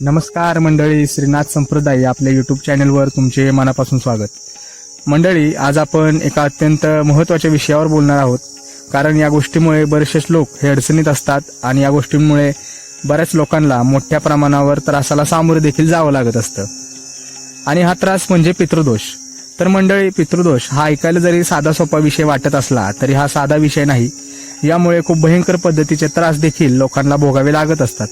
नमस्कार मंडळी श्रीनाथ संप्रदाय आपल्या युट्यूब चॅनलवर तुमचे मनापासून स्वागत. मंडळी आज आपण एका अत्यंत महत्त्वाच्या विषयावर बोलणार आहोत. कारण या गोष्टीमुळे बरेचसेच लोक हे अडचणीत असतात आणि या गोष्टींमुळे बऱ्याच लोकांना मोठ्या प्रमाणावर त्रासाला सामोरे देखील जावं लागत असतं. आणि हा त्रास म्हणजे पितृदोष. तर मंडळी पितृदोष हा ऐकायला जरी साधा सोपा विषय वाटत असला तरी हा साधा विषय नाही. यामुळे खूप भयंकर पद्धतीचे त्रास देखील लोकांना भोगावे लागत असतात.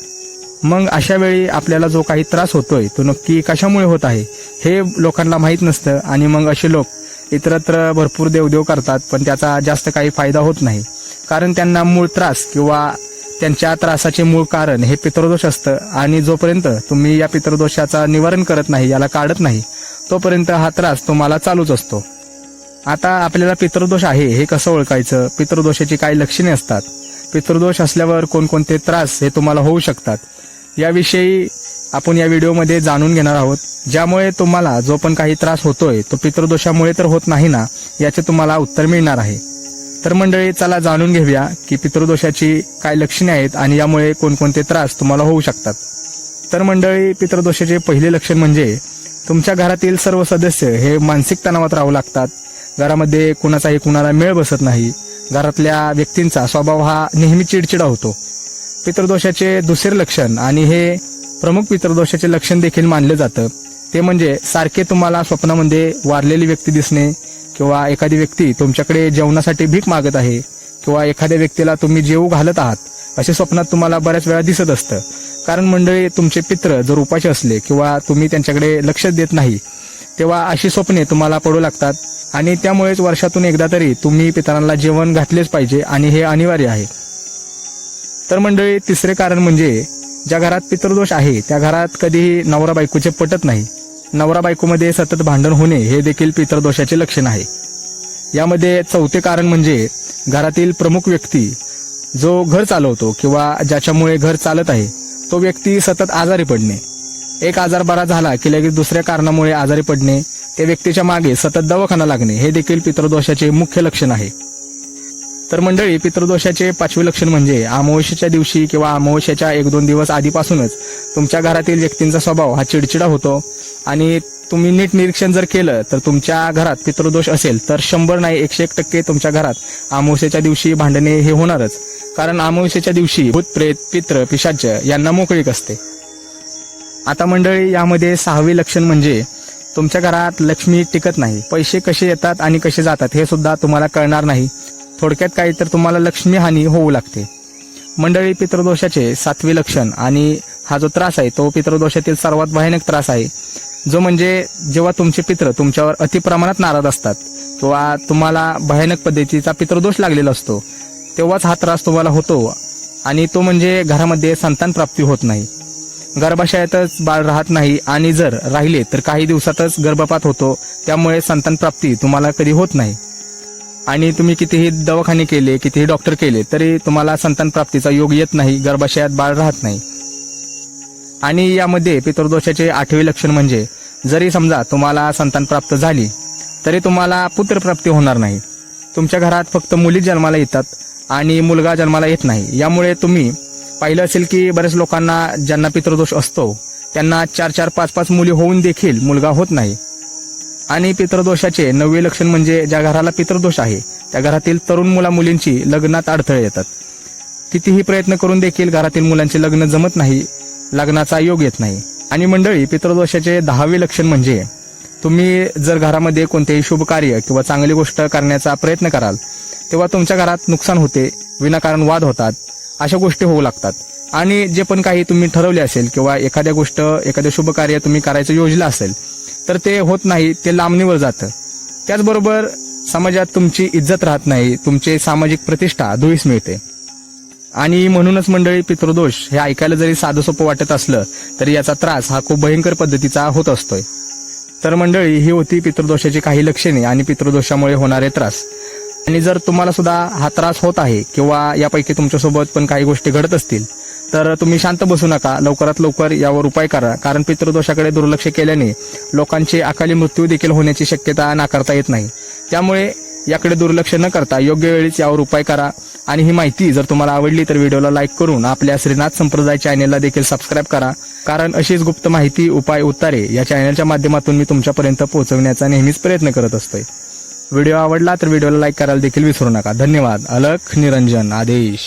मग अशा वेळी आपल्याला जो काही त्रास होतोय तो नक्की कशामुळे होत आहे हे लोकांना माहीत नसतं आणि मग असे लोक इतरत्र भरपूर देवदेव करतात पण त्याचा जास्त काही फायदा होत नाही. कारण त्यांना मूळ त्रास किंवा त्यांच्या त्रासाचे मूळ कारण हे पितृदोष असतं आणि जोपर्यंत तुम्ही या पितृदोषाचा निवारण करत नाही याला काढत नाही तोपर्यंत हा त्रास तुम्हाला चालूच असतो. आता आपल्याला पितृदोष आहे हे कसं ओळखायचं? पितृदोषाची काही लक्षणे असतात. पितृदोष असल्यावर कोणकोणते त्रास हे तुम्हाला होऊ शकतात. याविषयी आपण या व्हिडिओमध्ये जाणून घेणार आहोत. ज्यामुळे तुम्हाला जो पण काही त्रास होतोय तो पितृदोषामुळे तर होत नाही ना याचे तुम्हाला उत्तर मिळणार आहे. तर मंडळी चला जाणून घेऊया की पितृदोषाची काय लक्षणे आहेत आणि यामुळे कोणकोणते त्रास तुम्हाला होऊ शकतात. तर मंडळी पितृदोषाचे पहिले लक्षण म्हणजे तुमच्या घरातील सर्व सदस्य हे मानसिक तणावात राहू लागतात. घरामध्ये कुणाचाही कुणाला मेळ बसत नाही. घरातल्या व्यक्तींचा स्वभाव हा नेहमी चिडचिडा होतो. पितृदोषाचे दुसरे लक्षण आणि हे प्रमुख पितृदोषाचे लक्षण देखील मानलं जातं. ते म्हणजे सारखे तुम्हाला स्वप्नामध्ये वारलेली व्यक्ती दिसणे किंवा एखादी व्यक्ती तुमच्याकडे जेवणासाठी भीक मागत आहे किंवा एखाद्या व्यक्तीला तुम्ही जेवू घालत आहात असे स्वप्नात तुम्हाला बऱ्याच वेळा दिसत असतं. कारण मंडळी तुमचे पित्र जर उपाशी असले किंवा तुम्ही त्यांच्याकडे लक्ष देत नाही तेव्हा अशी स्वप्ने तुम्हाला पडू लागतात आणि त्यामुळेच वर्षातून एकदा तरी तुम्ही पितरांना जेवण घातलेच पाहिजे आणि हे अनिवार्य आहे. तर मंडळी तिसरे कारण म्हणजे ज्या घरात पितृदोष आहे त्या घरात कधीही नवरा बायकोचे पटत नाही. नवरा बायकोमध्ये सतत भांडण होणे हे देखील पितृदोषाचे लक्षण आहे. यामध्ये चौथे कारण म्हणजे घरातील प्रमुख व्यक्ती जो घर चालवतो किंवा ज्याच्यामुळे घर चालत आहे तो व्यक्ती सतत आजारी पडणे. एक आजार बरा झाला की लगेच दुसऱ्या कारणामुळे आजारी पडणे त्या व्यक्तीच्या मागे सतत दवाखाना लागणे हे देखील पितृदोषाचे मुख्य लक्षण आहे. तर मंडळी पितृदोषाचे पाचवे लक्षण म्हणजे अमावस्येच्या दिवशी किंवा अमावस्येच्या एक दोन दिवस आधीपासूनच तुमच्या घरातील व्यक्तींचा स्वभाव हा चिडचिडा होतो आणि तुम्ही नीट निरीक्षण जर केलं तर तुमच्या घरात पितृदोष असेल तर शंभर नाही एकशे एक टक्के तुमच्या घरात अमावस्येच्या दिवशी भांडणे हे होणारच. कारण अमावस्येच्या दिवशी भूतप्रेत पित्र पिशाच यांना मोकळीक असते. आता मंडळी यामध्ये सहावे लक्षण म्हणजे तुमच्या घरात लक्ष्मी टिकत नाही. पैसे कसे येतात आणि कसे जातात हे सुद्धा तुम्हाला कळणार नाही. थोडक्यात काही तर तुम्हाला लक्ष्मी हानी होऊ लागते. मंडळी पितृदोषाचे सातवे लक्षण आणि हा जो त्रास आहे तो पितृदोषातील सर्वात भयानक त्रास आहे. जो म्हणजे जेव्हा तुमचे पित्र तुमच्यावर अतिप्रमाणात नाराज असतात किंवा तुम्हाला भयानक पद्धतीचा पितृदोष लागलेला असतो. तेव्हाच हा त्रास तुम्हाला होतो आणि तो म्हणजे घरामध्ये संतान प्राप्ती होत नाही. गर्भाशयातच बाळ राहत नाही आणि जर राहिले तर काही दिवसातच गर्भपात होतो त्यामुळे संतान प्राप्ती तुम्हाला कधी होत नाही. आणि तुम्ही कितीही दवाखाने केले कितीही डॉक्टर केले तरी तुम्हाला संतान प्राप्तीचा योग येत नाही गर्भाशयात बाळ राहत नाही. आणि यामध्ये पितृदोषाचे आठवे लक्षण म्हणजे जरी समजा तुम्हाला संतान प्राप्त झाली तरी तुम्हाला पुत्रप्राप्ती होणार नाही. तुमच्या घरात फक्त मुली जन्माला येतात आणि मुलगा जन्माला येत नाही. यामुळे तुम्ही पाहिलं असेल की बऱ्याच लोकांना ज्यांना पितृदोष असतो त्यांना चार चार पाच पाच मुली होऊन देखील मुलगा होत नाही. आणि पितृदोषाचे नववे लक्षण म्हणजे ज्या घराला पितृदोष आहे त्या घरातील तरुण मुला मुलींची लग्नात अडथळे येतात. कितीही प्रयत्न करून देखील घरातील मुलांचे लग्न जमत नाही लग्नाचा योग येत नाही. आणि मंडळी पितृदोषाचे दहावे लक्षण म्हणजे तुम्ही जर घरामध्ये कोणतेही शुभ कार्य किंवा चांगली गोष्ट करण्याचा प्रयत्न कराल तेव्हा तुमच्या घरात नुकसान होते विनाकारण वाद होतात अशा गोष्टी होऊ लागतात. आणि जे पण काही तुम्ही ठरवले असेल किंवा एखाद्या गोष्ट एखाद्या शुभ कार्य तुम्ही करायचं योजलं असेल तर ते होत नाही ते लांबणीवर जातं. त्याचबरोबर समाजात तुमची इज्जत राहत नाही तुमचे सामाजिक प्रतिष्ठा धुळीस मिळते. आणि म्हणूनच मंडळी पितृदोष हे ऐकायला जरी साधं सोपं वाटत असलं तरी याचा त्रास हा खूप भयंकर पद्धतीचा होत असतोय. तर मंडळी ही होती पितृदोषाची काही लक्षणे आणि पितृदोषामुळे होणारे त्रास. आणि जर तुम्हाला सुद्धा हा त्रास होत आहे किंवा यापैकी तुमच्यासोबत पण काही गोष्टी घडत असतील तर तुम्ही शांत बसू नका. लवकरात लवकर यावर उपाय करा. कारण पितृदोषाकडे दुर्लक्ष केल्याने लोकांचे अकाली मृत्यू देखील होण्याची शक्यता नाकारता येत नाही. त्यामुळे याकडे दुर्लक्ष न करता योग्य वेळीच यावर उपाय करा. आणि ही माहिती जर तुम्हाला आवडली तर व्हिडिओला लाईक करून आपल्या श्रीनाथ संप्रदाय चॅनेलला देखील सबस्क्राईब करा. कारण अशीच गुप्त माहिती उपाय उत्तारे या चॅनलच्या माध्यमातून मी तुमच्यापर्यंत पोहोचवण्याचा नेहमीच प्रयत्न करत असतोय. व्हिडिओ आवडला तर व्हिडिओला लाईक करायला देखील विसरू नका. धन्यवाद. अलख निरंजन. आदेश.